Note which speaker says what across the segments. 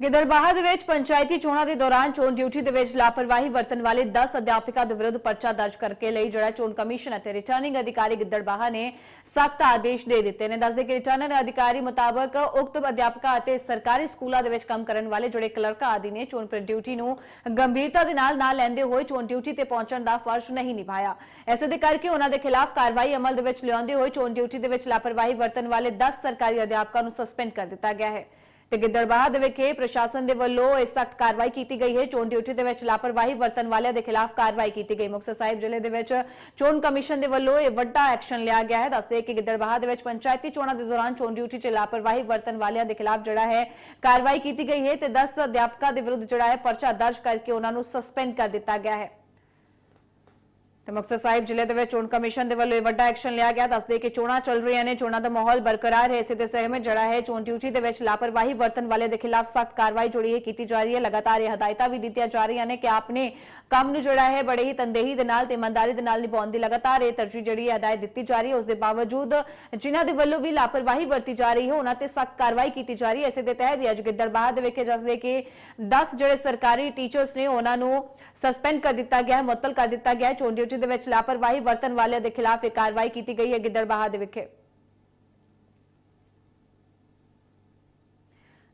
Speaker 1: ਗਿੱਦੜਬਾਹਾ ਦੇ ਵਿੱਚ ਪੰਚਾਇਤੀ ਚੋਣਾਂ ਦੇ ਦੌਰਾਨ ਚੋਣ ਡਿਊਟੀ ਦੇ ਵਿੱਚ ਲਾਪਰਵਾਹੀ ਵਰਤਣ ਵਾਲੇ 10 ਅਧਿਆਪਕਾਂ ਦੇ ਵਿਰੁੱਧ ਪਰਚਾ ਦਰਜ ਕਰਕੇ ਲਈ ਜਿਹੜਾ ਚੋਣ ਕਮਿਸ਼ਨ ਅਤੇ ਰਿਟਰਨਿੰਗ ਅਧਿਕਾਰੀ ਗਿੱਦੜਬਾਹਾ ਨੇ ਸਖਤ ਆਦੇਸ਼ ਦੇ ਦਿੱਤੇ ਨੇ। ਦੱਸਦੇ ਕਿ ਰਿਟਰਨਿੰਗ ਅਧਿਕਾਰੀ ਮੁਤਾਬਕ ਉਕਤ ਅਧਿਆਪਕਾਂ ਅਤੇ ਸਰਕਾਰੀ ਸਕੂਲਾਂ ਦੇ ਵਿੱਚ ਕੰਮ ਕਰਨ ਵਾਲੇ ਜਿਹੜੇ ਕਲਰਕਾਂ ਆਦਿ ਨੇ ਚੋਣ ਡਿਊਟੀ ਨੂੰ ਗੰਭੀਰਤਾ ਦੇ ਨਾਲ ਨਾ ਲੈਂਦੇ ਹੋਏ ਚੋਣ ਡਿਊਟੀ ਤੇ ਪਹੁੰਚਣ ਦਾ ਫਰਜ਼ ਨਹੀਂ ਨਿਭਾਇਆ। ਐਸੇ ਦੇ ਕਰਕੇ ਉਹਨਾਂ ਦੇ ਖਿਲਾਫ ਕਾਰਵਾਈ ਅਮਲ ਦੇ ਵਿੱਚ ਲਿਆਉਂਦੇ ਹੋਏ ਚੋਣ ਡਿਊਟੀ ਦੇ ਵਿੱਚ ਲਾਪਰਵਾਹੀ ਵਰਤਣ ਵਾਲੇ 10 ਸਰਕਾਰੀ ਅਧਿਆਪਕਾਂ ਨੂੰ ਸਸਪੈਂਡ ਕਰ ਦਿੱਤਾ ਗਿਆ ਹੈ। ਤੇ ਗਿੱਦੜਬਾਹਾ ਦੇ ਵਿਖੇ ਪ੍ਰਸ਼ਾਸਨ ਦੇ ਵੱਲੋਂ ਇਸ ਸਖਤ ਕਾਰਵਾਈ ਕੀਤੀ ਗਈ ਹੈ। ਚੋਣ ਡਿਊਟੀ ਦੇ ਵਿੱਚ ਲਾਪਰਵਾਹੀ ਵਰਤਣ ਵਾਲਿਆਂ ਦੇ ਖਿਲਾਫ ਕਾਰਵਾਈ ਕੀਤੀ ਗਈ। ਮੁਕਤਸਰ ਸਾਹਿਬ ਜ਼ਿਲ੍ਹੇ ਦੇ ਵਿੱਚ ਚੋਣ ਕਮਿਸ਼ਨ ਦੇ ਵੱਲੋਂ ਇਹ ਵੱਡਾ ਐਕਸ਼ਨ ਲਿਆ ਗਿਆ ਹੈ। ਦੱਸਦੇ ਕਿ ਗਿੱਦੜਬਾਹਾ ਦੇ ਵਿੱਚ ਪੰਚਾਇਤੀ ਚੋਣਾਂ ਦੇ ਦੌਰਾਨ ਚੋਣ ਡਿਊਟੀ 'ਚ ਲਾਪਰਵਾਹੀ ਵਰਤਣ ਵਾਲਿਆਂ ਦੇ ਖਿਲਾਫ ਜਿਹੜਾ ਹੈ ਕਾਰਵਾਈ ਕੀਤੀ ਗਈ ਹੈ ਤੇ 10 ਅਧਿਆਪਕਾਂ ਦੇ ਵਿਰੁੱਧ ਜਿਹੜਾ ਹੈ ਪਰਚਾ ਦਰਜ ਕਰਕੇ ਉਹਨਾਂ ਨੂੰ ਸਸਪੈਂਡ ਕਰ ਦਿੱਤਾ ਗਿਆ ਹੈ। ਤੇ ਮੁਕਤਸਰ ਸਾਹਿਬ ਜ਼ਿਲ੍ਹੇ ਦੇ ਵਿੱਚ ਚੋਣ ਕਮਿਸ਼ਨ ਦੇ ਵੱਲੋਂ ਇਹ ਵੱਡਾ ਐਕਸ਼ਨ ਲਿਆ ਗਿਆ। ਦੱਸਦੇ ਕਿ ਚੋਣਾਂ ਚੱਲ ਰਹੀਆਂ ਨੇ, ਚੋਣਾਂ ਦਾ ਮਾਹੌਲ ਬਰਕਰਾਰ ਹੈ। ਇਸੇ ਦੇ ਸਹਿਮਤ ਜਿਹੜਾ ਹੈ, ਚੋਣ ਡਿਊਟੀ ਦੇ ਵਿੱਚ ਲਾਪਰਵਾਹੀ ਵਰਤਣ ਵਾਲੇ ਦੇ ਖਿਲਾਫ ਸਖਤ ਕਾਰਵਾਈ ਜਿਹੜੀ ਹੈ ਕੀਤੀ ਜਾ ਰਹੀ ਹੈ। ਲਗਾਤਾਰ ਇਹ ਹਦਾਇਤਾਂ ਵੀ ਦਿੱਤੀਆਂ ਜਾ ਰਹੀਆਂ ਨੇ ਕਿ ਆਪਨੇ ਕੰਮ ਨੂੰ ਜਿਹੜਾ ਹੈ, ਬੜੇ ਹੀ ਤੰਦੇਹੀ ਦੇ ਨਾਲ ਤੇ ਇਮਾਨਦਾਰੀ ਦੇ ਨਾਲ ਨਿਭਾਉਣ ਦੀ ਲਗਾਤਾਰ ਇਹ ਤਰਜੀਹ ਜਿਹੜੀ ਹੈ, ਹਦਾਇਤ ਦਿੱਤੀ ਜਾ ਰਹੀ ਹੈ। ਉਸ ਦੇ ਬਾਵਜੂਦ ਜਿਨ੍ਹਾਂ ਦੇ ਵੱਲੋਂ ਵੀ ਲਾਪਰਵਾਹੀ ਵਰਤੀ ਜਾ ਰਹੀ ਹੈ, ਉਹਨਾਂ ਤੇ ਸਖਤ ਕਾਰਵਾਈ ਕੀਤੀ ਜਾ ਰਹੀ ਹੈ। ਇਸੇ ਦੇ ਤਹਿਤ ਅੱਜ ਗਿੱਦੜਬਾਹਾ ਦੇ ਵਿਖੇ ਦੱਸਦੇ ਕਿ 10 ਜਿਹੜੇ ਸਰਕਾਰੀ ਟੀਚਰਸ ਨੇ, ਉਹਨਾਂ ਨੂੰ ਸਸਪੈਂਡ ਕਰ ਦਿੱਤਾ ਗਿਆ ਹੈ ਮੁਅੱਤਲ ਕਰ ਦਿੱਤਾ ਗਿਆ। ਹੈ ਚੋਣ ਡਿਊਟੀ ਦੇ ਵਿੱਚ ਲਾਪਰਵਾਹੀ ਵਰਤਣ ਵਾਲਿਆਂ ਦੇ ਖਿਲਾਫ ਇਹ ਕਾਰਵਾਈ ਕੀਤੀ ਗਈ ਹੈ ਗਿੱਦੜਬਾਹਾ ਦੇ ਵਿਖੇ।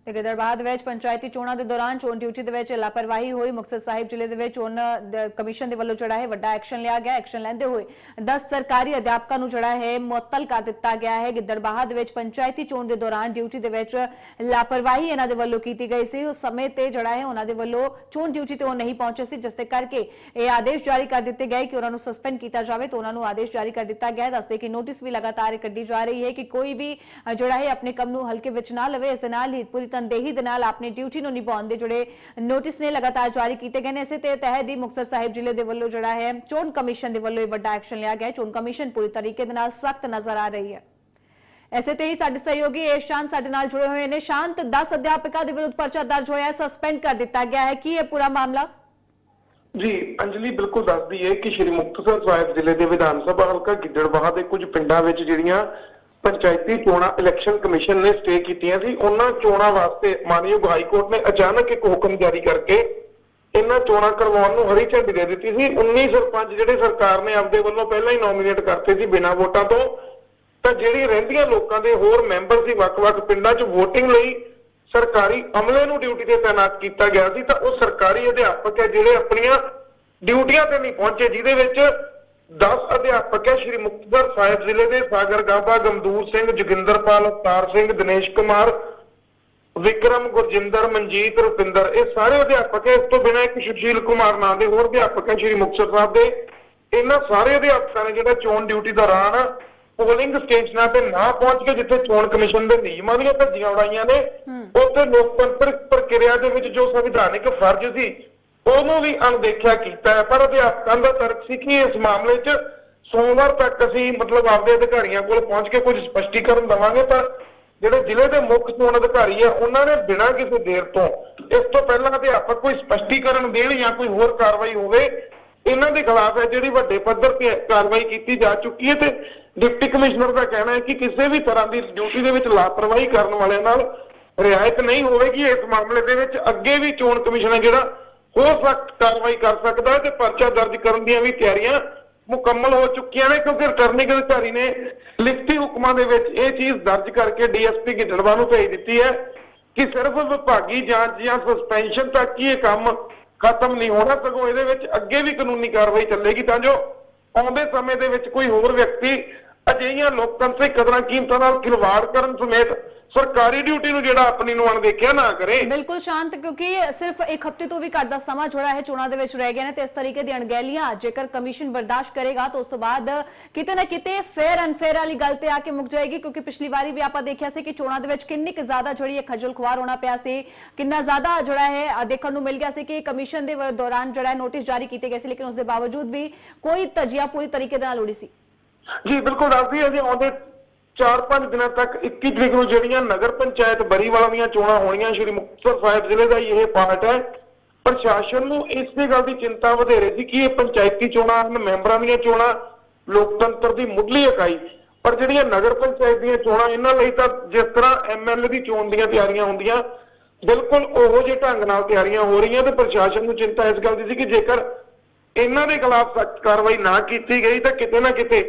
Speaker 1: ਤੇ ਗਿੱਦੜਬਾਹਾ ਦੇ ਵਿੱਚ ਪੰਚਾਇਤੀ ਚੋਣਾਂ ਦੇ ਦੌਰਾਨ ਚੋਣ ਡਿਊਟੀ ਦੇ ਵਿੱਚ ਲਾਪਰਵਾਹੀ ਹੋਈ। ਮੁਕਤਸਰ ਸਾਹਿਬ ਜ਼ਿਲ੍ਹੇ ਦੇ ਵਿੱਚ ਚੋਣ ਕਮਿਸ਼ਨ ਦੇ ਵੱਲੋਂ ਜਿਹੜਾ ਹੈ ਵੱਡਾ ਐਕਸ਼ਨ ਲਿਆ ਗਿਆ। ਐਕਸ਼ਨ ਲੈਂਦੇ ਹੋਏ 10 ਸਰਕਾਰੀ ਅਧਿਆਪਕਾਂ ਨੂੰ ਜਿਹੜਾ ਹੈ ਮੁਅੱਤਲ ਕਰ ਦਿੱਤਾ ਗਿਆ ਹੈ। ਗਿੱਦੜਬਾਹਾ ਦੇ ਵਿੱਚ ਪੰਚਾਇਤੀ ਚੋਣ ਦੇ ਦੌਰਾਨ ਡਿਊਟੀ ਦੇ ਵਿੱਚ ਲਾਪਰਵਾਹੀ ਇਹਨਾਂ ਦੇ ਵੱਲੋਂ ਕੀਤੀ ਗਈ ਸੀ। ਉਸ ਸਮੇਂ ਤੇ ਜਿਹੜਾ ਹੈ ਉਹਨਾਂ ਦੇ ਵੱਲੋਂ ਚੋਣ ਡਿਊਟੀ ਤੇ ਉਹ ਨਹੀਂ ਪਹੁੰਚੇ ਸੀ, ਜਿਸ ਦੇ ਕਰਕੇ ਇਹ ਆਦੇਸ਼ ਜਾਰੀ ਕਰ ਦਿੱਤੇ ਗਏ ਕਿ ਉਹਨਾਂ ਨੂੰ ਸਸਪੈਂਡ ਕੀਤਾ ਜਾਵੇ ਤੇ ਉਹਨਾਂ ਨੂੰ ਆਦੇਸ਼ ਜਾਰੀ ਕਰ ਦਿੱਤਾ ਗਿਆ ਦੱਸਦੇ ਕਿ ਨੋਟਿਸ ਵੀ ਲਗਾਤਾਰ ਇਹ ਕੱਢੀ ਜਾ ਰਹੀ ਹੈ ਕਿ ਕੋਈ ਵੀ ਜਿਹੜਾ ਹੈ ਆਪਣੇ ਕੰਮ ਨੂੰ ਹਲਕੇ ਵਿੱਚ ਨਾ ਲਵੇ। ਇਸ ਦੇ ਨਾਲ ਹੀ ਪੂਰੀ ਤਨਦੇਹੀ ਦੇ ਨਾਲ ਆਪਣੀ ਡਿਊਟੀ ਨੂੰ ਨਿਭਾਉਣ ਦੇ ਜਿਹੜੇ ਨੋਟਿਸ ਨੇ ਲਗਾਤਾਰ ਜਾਰੀ ਕੀਤੇ ਗਏ ਨੇ। ਇਸੇ ਤੇ ਤਹਿਤ ਹੀ ਮੁਕਤਸਰ ਸਾਹਿਬ ਜ਼ਿਲ੍ਹੇ ਦੇ ਵੱਲੋਂ ਜਿਹੜਾ ਹੈ, ਚੋਣ ਕਮਿਸ਼ਨ ਦੇ ਵੱਲੋਂ ਇਹ ਵੱਡਾ ਐਕਸ਼ਨ ਲਿਆ ਗਿਆ। ਹੈ ਚੋਣ ਕਮਿਸ਼ਨ ਪੂਰੀ ਤਰੀਕੇ ਦੇ ਨਾਲ ਸਖਤ ਨਜ਼ਰ ਆ ਰਹੀ ਹੈ। ਐਸੇ ਤੇ ਹੀ ਸਾਡੇ ਸਹਿਯੋਗੀ ਇਹ ਸ਼ਾਂਤ ਸਾਡੇ ਨਾਲ ਜੁੜੇ ਹੋਏ ਨੇ। ਸ਼ਾਂਤ 10 ਅਧਿਆਪਕਾਂ ਦੇ ਵਿਰੁੱਧ ਪਰਚਾ ਦਰਜ ਹੋਇਆ ਸਸਪੈਂਡ ਕਰ ਦਿੱਤਾ ਗਿਆ ਹੈ। ਕੀ ਇਹ ਪੂਰਾ ਮਾਮਲਾ?
Speaker 2: ਜੀ, ਅੰਜਲੀ ਬਿਲਕੁਲ ਦੱਸਦੀ ਹੈ ਕਿ ਸ਼੍ਰੀ ਮੁਕਤਸਰ ਸਾਹਿਬ ਜ਼ਿਲ੍ਹੇ ਦੇ ਵਿਧਾਨ ਸਭਾ ਹਲਕਾ ਗਿੱਦੜਬਾਹਾ ਦੇ ਕੁਝ ਪਿੰਡਾਂ ਵਿੱਚ ਜਿਹੜੀਆਂ ਪੰਚਾਇਤੀ ਚੋਣਾਂ ਇਲੈਕਸ਼ਨ ਕਮਿਸ਼ਨ ਨੇ ਸਟੇ ਕੀਤੀਆਂ ਸੀ। ਉਹਨਾਂ ਚੋਣਾਂ ਵਾਸਤੇ ਮਾਨਯੋਗ ਹਾਈ ਕੋਰਟ ਨੇ ਅਚਾਨਕ ਇੱਕ ਹੁਕਮ ਜਾਰੀ ਕਰਕੇ ਇਹਨਾਂ ਚੋਣਾਂ ਕਰਵਾਉਣ ਨੂੰ ਹਰੀ ਝੰਡੀ ਦੇ ਦਿੱਤੀ ਸੀ। 19 ਸਰਪੰਚ ਜਿਹੜੇ ਸਰਕਾਰ ਨੇ ਆਪਦੇ ਵੱਲੋਂ ਪਹਿਲਾਂ ਹੀ ਨੋਮੀਨੇਟ ਕਰਤੇ ਸੀ ਬਿਨਾਂ ਵੋਟਾਂ ਤੋਂ, ਤਾਂ ਜਿਹੜੀ ਰਹਿੰਦੀਆਂ ਲੋਕਾਂ ਦੇ ਹੋਰ ਮੈਂਬਰ ਸੀ ਵੱਖ-ਵੱਖ ਪਿੰਡਾਂ 'ਚ VOTING ਲਈ ਸਰਕਾਰੀ ਅਮਲੇ ਨੂੰ ਡਿਊਟੀ ਤੇ ਤਾਇਨਾਤ ਕੀਤਾ ਗਿਆ ਸੀ, ਤਾਂ ਉਹ ਸਰਕਾਰੀ ਅਧਿਆਪਕ ਹੈ ਜਿਹੜੇ ਆਪਣੀਆਂ ਡਿਊਟੀਆਂ ਤੇ ਨਹੀਂ ਪਹੁੰਚੇ, ਜਿਹਦੇ ਵਿੱਚ 10 ਅਧਿਆਪਕ ਹੈ ਸ਼੍ਰੀ ਮੁਕਤਸਰ ਸਾਹਿਬ ਜ਼ਿਲ੍ਹੇ ਦੇ ਸਾਗਰ ਗਾਬਾ ਗਮਦੂਰ ਸਿੰਘ ਜੋਗਿੰਦਰਪਾਲ ਅਵਤਾਰ ਸਿੰਘ ਦਿਨੇਸ਼ ਕੁਮਾਰ ਵਿਕਰਮ ਗੁਰਜਿੰਦਰ ਮਨਜੀਤ ਰੁਪਿੰਦਰ ਇਹ ਸਾਰੇ ਅਧਿਆਪਕ ਹੈ। ਇਸ ਤੋਂ ਬਿਨਾਂ ਇੱਕ ਸੁਸ਼ੀਲ ਕੁਮਾਰ ਨਾਂ ਦੇ ਹੋਰ ਅਧਿਆਪਕ ਹੈ ਸ਼੍ਰੀ ਮੁਕਤਸਰ ਸਾਹਿਬ ਦੇ। ਇਹਨਾਂ ਸਾਰੇ ਅਧਿਆਪਕਾਂ ਨੇ ਜਿਹੜਾ ਚੋਣ ਡਿਊਟੀ ਦੌਰਾਨ ਪੋਲਿੰਗ ਸਟੇਸ਼ਨਾਂ ਤੇ ਨਾ ਪਹੁੰਚ ਕੇ ਜਿੱਥੇ ਚੋਣ ਕਮਿਸ਼ਨ ਦੇ ਨਿਯਮਾਂ ਦੀਆਂ ਧੱਜੀਆਂ ਉਡਾਈਆਂ ਨੇ ਉੱਥੇ ਲੋਕਤੰਤਰਿਕ ਪ੍ਰਕਿਰਿਆ ਦੇ ਵਿੱਚ ਜੋ ਸੰਵਿਧਾਨਿਕ ਫਰਜ਼ ਸੀ ਉਹਨੂੰ ਵੀ ਅਣਦੇਖਿਆ ਕੀਤਾ ਹੈ। ਪਰ ਅਧਿਆਪਕਾਂ ਦਾ ਤਰਕ ਸੀ ਕਿ ਇਸ ਮਾਮਲੇ 'ਚ ਸੋਮਵਾਰ ਤੱਕ ਅਸੀਂ ਮਤਲਬ ਆਪਦੇ ਅਧਿਕਾਰੀਆਂ ਕੋਲ ਪਹੁੰਚ ਕੇ ਕੁਝ ਸਪਸ਼ਟੀਕਰਨ ਦਵਾਂਗੇ। ਪਰ ਜਿਹੜੇ ਜ਼ਿਲ੍ਹੇ ਦੇ ਮੁੱਖ ਚੋਣ ਅਧਿਕਾਰੀ ਆ, ਉਹਨਾਂ ਨੇ ਬਿਨਾਂ ਕਿਸੇ ਦੇਰ ਤੋਂ ਇਸ ਤੋਂ ਪਹਿਲਾਂ ਅਧਿਆਪਕ ਕੋਈ ਸਪਸ਼ਟੀਕਰਨ ਦੇਣ ਜਾਂ ਕੋਈ ਹੋਰ ਕਾਰਵਾਈ ਹੋਵੇ, ਇਹਨਾਂ ਦੇ ਖਿਲਾਫ ਹੈ ਜਿਹੜੀ ਵੱਡੇ ਪੱਧਰ ਤੇ ਕਾਰਵਾਈ ਕੀਤੀ ਜਾ ਚੁੱਕੀ ਹੈ ਤੇ ਡਿਪਟੀ ਕਮਿਸ਼ਨਰ ਦਾ ਕਹਿਣਾ ਹੈ ਕਿ ਕਿਸੇ ਵੀ ਤਰ੍ਹਾਂ ਦੀ ਡਿਊਟੀ ਦੇ ਵਿੱਚ ਲਾਪਰਵਾਹੀ ਕਰਨ ਵਾਲਿਆਂ ਨਾਲ ਰਿਆਇਤ ਨਹੀਂ ਹੋਵੇਗੀ। ਇਸ ਮਾਮਲੇ ਦੇ ਵਿੱਚ ਅੱਗੇ ਵੀ ਚੋਣ ਕਮਿਸ਼ਨ ਹੈ ਜਿਹੜਾ ਹੋਰ ਸਖਤ ਕਾਰਵਾਈ ਕਰ ਸਕਦਾ ਹੈ ਤੇ ਪਰਚਾ ਦਰਜ ਕਰਨ ਦੀਆਂ ਵੀ ਤਿਆਰੀਆਂ ਮੁਕੰਮਲ ਹੋ ਚੁੱਕੀਆਂ ਨੇ ਕਿਉਂਕਿ ਰਿਟਰਨਿੰਗ ਅਧਿਕਾਰੀ ਨੇ ਲਿਖਤੀ ਹੁਕਮਾਂ ਦੇ ਵਿੱਚ ਇਹ ਚੀਜ਼ ਦਰਜ ਕਰਕੇ ਡੀਐਸਪੀ ਗਿੱਦੜਵਾ ਨੂੰ ਭੇਜ ਦਿੱਤੀ ਹੈ ਕਿ ਸਿਰਫ ਵਿਭਾਗੀ ਜਾਂਚ ਜਾਂ ਸਸਪੈਂਸ਼ਨ ਤੱਕ ਹੀ ਇਹ ਕੰਮ ਖਤਮ ਨਹੀਂ ਹੋਣਾ, ਸਗੋਂ ਇਹਦੇ ਵਿੱਚ ਅੱਗੇ ਵੀ ਕਾਨੂੰਨੀ ਕਾਰਵਾਈ ਚੱਲੇਗੀ ਤਾਂ ਜੋ ਆਉਂਦੇ ਸਮੇਂ ਦੇ ਵਿੱਚ ਕੋਈ ਹੋਰ ਵਿਅਕਤੀ ਅਜਿਹੀਆਂ ਲੋਕਤੰਤਰਿਕ ਕਦਰਾਂ ਕੀਮਤਾਂ ਨਾਲ ਖਿਲਵਾੜ ਕਰਨ ਸਮੇਤ ਸਰਕਾਰੀ ਡਿਊਟੀ ਨੂੰ ਜਿਹੜਾ ਆਪਣੀ ਨੂੰ ਅਣਦੇਖਿਆ ਨਾ ਕਰੇ।
Speaker 1: ਬਿਲਕੁਲ ਸ਼ਾਂਤ, ਕਿਉਂਕਿ ਸਿਰਫ ਇੱਕ ਹਫ਼ਤੇ ਤੋਂ ਵੀ ਘੱਟ ਦਾ ਸਮਾਂ ਜੁੜਾ ਹੈ, ਚੋਣਾਂ ਦੇ ਵਿੱਚ ਰਹਿ ਗਿਆ ਨੇ ਤੇ ਇਸ ਤਰੀਕੇ ਦੀ ਅਣਗਹਿਲੀਆਂ ਜੇਕਰ ਕਮਿਸ਼ਨ ਬਰਦਾਸ਼ਤ ਕਰੇਗਾ ਤਾਂ ਉਸ ਤੋਂ ਬਾਅਦ ਕਿਤੇ ਨਾ ਕਿਤੇ ਫੇਅਰ ਅਨਫੇਅਰ ਵਾਲੀ ਗੱਲ ਤੇ ਆ ਕੇ ਮੁੱਕ ਜਾਏਗੀ, ਕਿਉਂਕਿ ਪਿਛਲੀ ਵਾਰੀ ਵੀ ਆਪਾਂ ਦੇਖਿਆ ਸੀ ਕਿ ਚੋਣਾਂ ਦੇ ਵਿੱਚ ਕਿੰਨੀ ਕੁ ਜ਼ਿਆਦਾ ਜਿਹੜੀ ਖਜਲ ਖੁਆਰ ਹੋਣਾ ਪਿਆ ਸੀ, ਕਿੰਨਾ ਜ਼ਿਆਦਾ ਜਿਹੜਾ ਹੈ। ਦੇਖਣ ਨੂੰ ਮਿਲ ਗਿਆ ਸੀ ਕਿ ਕਮਿਸ਼ਨ ਦੇ ਦੌਰਾਨ ਜਿਹੜਾ ਨੋਟਿਸ ਜਾਰੀ ਕੀਤੇ ਗਏ ਸੀ, ਲੇਕਿਨ ਉਸ ਦੇ ਬਾਵਜੂਦ ਵੀ ਕੋਈ ਤਜਿਆ ਪੂਰੀ ਤਰੀਕੇ ਦੇ ਨਾਲ ਉੜੀ ਸੀ।
Speaker 2: ਜੀ, ਬਿਲਕੁਲ ਦੱਸਦੀ ਹੈ ਜੀ ਆਉਂਦੇ 4-5 ਦਿਨਾਂ ਤੱਕ 21 ਤਰੀਕ ਨੂੰ ਜਿਹੜੀਆਂ ਨਗਰ ਪੰਚਾਇਤ ਬਰੀਵਾਲਾ ਦੀਆਂ ਚੋਣਾਂ ਹੋਣੀਆਂ, ਸ਼੍ਰੀ ਮੁਕਤਸਰ ਸਾਹਿਬ ਜ਼ਿਲ੍ਹੇ ਦਾ ਹੀ ਇਹ ਪਾਰਟ ਹੈ। ਪ੍ਰਸ਼ਾਸਨ ਨੂੰ ਇਸੇ ਗੱਲ ਦੀ ਚਿੰਤਾ ਵਧੇਰੇ ਸੀ ਕਿ ਇਹ ਪੰਚਾਇਤੀ ਚੋਣਾਂ ਹਨ, ਮੈਂਬਰਾਂ ਦੀਆਂ ਚੋਣਾਂ, ਲੋਕਤੰਤਰ ਦੀ ਮੁੱਢਲੀ ਇਕਾਈ। ਪਰ ਜਿਹੜੀਆਂ ਨਗਰ ਪੰਚਾਇਤ ਦੀਆਂ ਚੋਣਾਂ, ਇਹਨਾਂ ਲਈ ਤਾਂ ਜਿਸ ਤਰ੍ਹਾਂ ਐਮਐਲਏ ਦੀ ਚੋਣ ਦੀਆਂ ਤਿਆਰੀਆਂ ਹੁੰਦੀਆਂ, ਬਿਲਕੁਲ ਉਹੋ ਜਿਹੇ ਢੰਗ ਨਾਲ ਤਿਆਰੀਆਂ ਹੋ ਰਹੀਆਂ ਤੇ ਪ੍ਰਸ਼ਾਸਨ ਨੂੰ ਚਿੰਤਾ ਇਸ ਗੱਲ ਦੀ ਸੀ ਕਿ ਜੇਕਰ ਇਹਨਾਂ ਦੇ ਖਿਲਾਫ ਸਖਤ ਕਾਰਵਾਈ ਨਾ ਕੀਤੀ ਗਈ, ਤਾਂ ਕਿਤੇ ਨਾ ਕਿਤੇ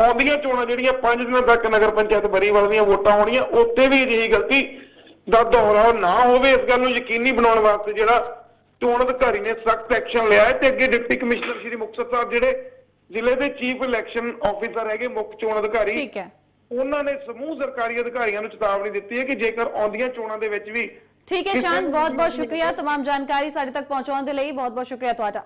Speaker 2: ਆਉਂਦੀਆਂ ਚੋਣਾਂ ਜਿਹੜੀਆਂ 5 ਦਿਨਾਂ ਤੱਕ ਨਗਰ ਪੰਚਾਇਤ ਬਰੀਵਾਲ ਦੀਆਂ ਵੋਟਾਂ ਹੋਣੀਆਂ ਉੱਤੇ ਵੀ ਅਜਿਹੀ ਗਲਤੀ ਦਾ ਦੁਹਰਾਓ ਨਾ ਹੋਵੇ ਇਸ ਗੱਲ ਨੂੰ ਯਕੀਨੀ ਬਣਾਉਣ ਵਾਸਤੇ ਜਿਹੜਾ ਚੋਣ ਅਧਿਕਾਰੀ ਨੇ ਸਖਤ ਐਕਸ਼ਨ ਲਿਆ ਹੈ ਤੇ ਅੱਗੇ ਡਿਪਟੀ ਕਮਿਸ਼ਨਰ ਸ਼੍ਰੀ ਮੁਕਤਸਰ ਸਾਹਿਬ ਜਿਹੜੇ ਜ਼ਿਲ੍ਹੇ ਦੇ ਚੀਫ ਇਲੈਕਸ਼ਨ ਆਫੀਸਰ ਹੈਗੇ ਮੁੱਖ ਚੋਣ ਅਧਿਕਾਰੀ
Speaker 1: ਠੀਕ ਹੈ
Speaker 2: ਉਹਨਾਂ ਨੇ ਸਮੂਹ ਸਰਕਾਰੀ ਅਧਿਕਾਰੀਆਂ ਨੂੰ ਚੇਤਾਵਨੀ ਦਿੱਤੀ ਹੈ ਕਿ ਜੇਕਰ ਆਉਂਦੀਆਂ ਚੋਣਾਂ ਦੇ ਵਿੱਚ ਵੀ
Speaker 1: ਠੀਕ ਹੈ
Speaker 2: ਕਿਸੇ
Speaker 1: ਸ਼ਾਨ
Speaker 2: ਨੂੰ
Speaker 1: ਬਹੁਤ ਬਹੁਤ
Speaker 2: ਵੀ-
Speaker 1: ਸ਼ੁਕਰੀਆ तमाम ਜਾਣਕਾਰੀ ਸਾਡੇ ਤੱਕ ਪਹੁੰਚਾਉਣ ਦੇ ਲਈ ਬਹੁਤ ਬਹੁਤ ਸ਼ੁਕਰੀਆ ਤੁਹਾਡਾ